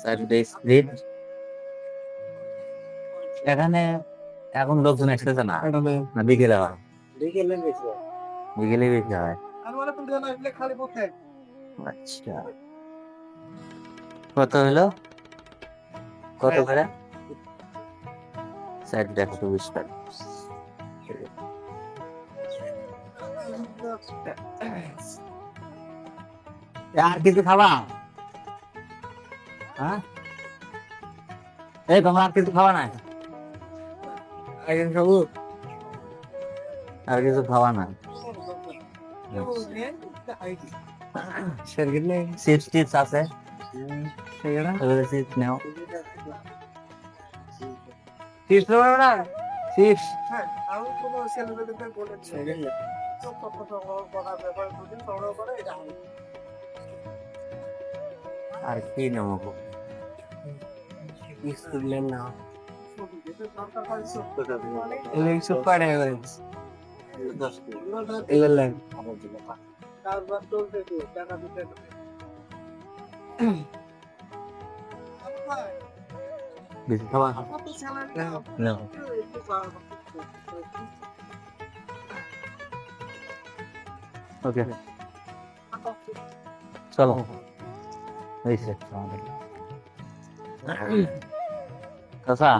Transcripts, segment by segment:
Saturday split এখানে এখন লোকজন এসেছে না না বিকেলে হয় বিকেলে বেশি হয় আচ্ছা কত হলো কত করে স্যাটারডে একশো বিশ টাকা আর কিছু খাবা? হ্যাঁ? এই তোমরা আর কিছু খাওয়া না খাব? আর কিছু খাওয়া না চিপস টিপস আছে। চিপস নেও। চিপস নেব না? চিপস আর কি নেব বেশি খাওয়া না ওকে চলো এই সে কাসা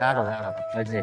কাটো কাটো ওই যে